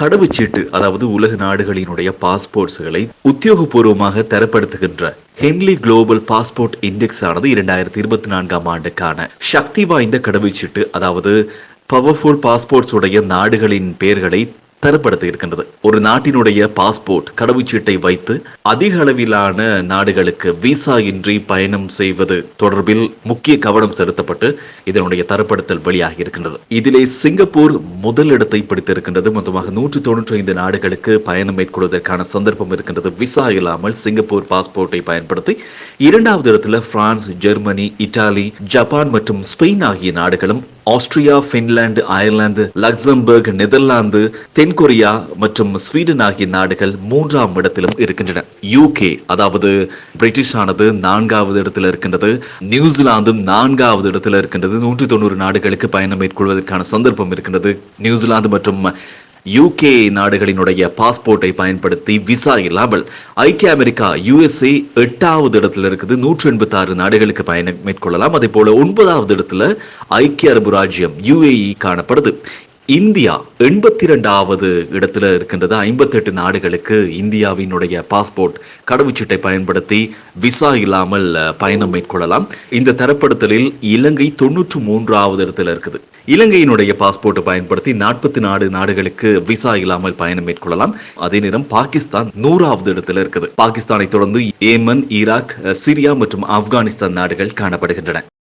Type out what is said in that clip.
கடவுச்சீட்டு அதாவது உலக நாடுகளினுடைய பாஸ்போர்ட்ஸ்களை உத்தியோகபூர்வமாக தரப்படுத்துகின்ற ஹென்லி குளோபல் பாஸ்போர்ட் இண்டெக்ஸ் ஆனது இரண்டாயிரத்தி இருபத்தி நான்காம் ஆண்டுக்கான சக்தி வாய்ந்த கடவுச்சீட்டு அதாவது பவர்ஃபுல் பாஸ்போர்ட்ஸ் உடைய நாடுகளின் பெயர்களை தரப்படுத்த இருக்கின்றது ஒரு நாட்டினுடைய பாஸ்போர்ட் கடவுச்சீட்டை வைத்து அதிக அளவிலான நாடுகளுக்கு விசா இன்றி பயணம் செய்வது தொடர்பில் முக்கிய கவனம் செலுத்தப்பட்டு இதனுடைய தரப்படுத்தல் வெளியாகி இருக்கின்றது இதிலே சிங்கப்பூர் முதல் இடத்தை பிடித்திருக்கின்றது. மொத்தமாக நூற்று தொன்னூற்றி ஐந்து நாடுகளுக்கு பயணம் மேற்கொள்வதற்கான சந்தர்ப்பம் இருக்கின்றது. விசா இல்லாமல் சிங்கப்பூர் பாஸ்போர்ட்டை பயன்படுத்தி இரண்டாவது இடத்துல பிரான்ஸ் ஜெர்மனி இத்தாலி ஜப்பான் மற்றும் ஸ்பெயின் ஆகிய நாடுகளும் Austria Finland Ireland Luxembourg Netherlands தென்கொரியா மற்றும் ஸ்வீடன் ஆகிய நாடுகள் மூன்றாம் இடத்திலும் இருக்கின்றன. யூகே அதாவது பிரிட்டிஷ் ஆனது நான்காவது இடத்தில் இருக்கின்றது. நியூசிலாந்தும் நான்காவது இடத்தில் இருக்கின்றது. நூற்றி தொண்ணூறு நாடுகளுக்கு பயணம் மேற்கொள்வதற்கான சந்தர்ப்பம் இருக்கின்றது. நியூசிலாந்து மற்றும் யூகே நாடுகளினுடைய பாஸ்போர்ட்டை பயன்படுத்தி விசா இல்லாமல் ஐக்கிய அமெரிக்கா யுஎஸ்ஏ எட்டாவது இடத்துல இருக்குது. நூற்றி எண்பத்தி ஆறு நாடுகளுக்கு பயணம் மேற்கொள்ளலாம். அதே போல ஒன்பதாவது இடத்துல ஐக்கிய அரபு ராஜ்யம் யுஏஇ காணப்படுது. இந்தியா எண்பத்தி ரெண்டாவது இடத்துல இருக்கின்றது. ஐம்பத்தெட்டு நாடுகளுக்கு இந்தியாவினுடைய பாஸ்போர்ட் கடவுச்சீட்டை பயன்படுத்தி விசா இல்லாமல் பயணம் மேற்கொள்ளலாம். இந்த தரப்படுத்தலில் இலங்கை தொன்னூற்று மூன்றாவது இடத்துல இருக்குது. இலங்கையினுடைய பாஸ்போர்ட்டை பயன்படுத்தி நாற்பத்தி நாலு நாடுகளுக்கு விசா இல்லாமல் பயணம் மேற்கொள்ளலாம். அதே நேரம் பாகிஸ்தான் நூறாவது இடத்துல இருக்குது. பாகிஸ்தானை தொடர்ந்து ஏமன் ஈராக் சிரியா மற்றும் ஆப்கானிஸ்தான் நாடுகள் காணப்படுகின்றன.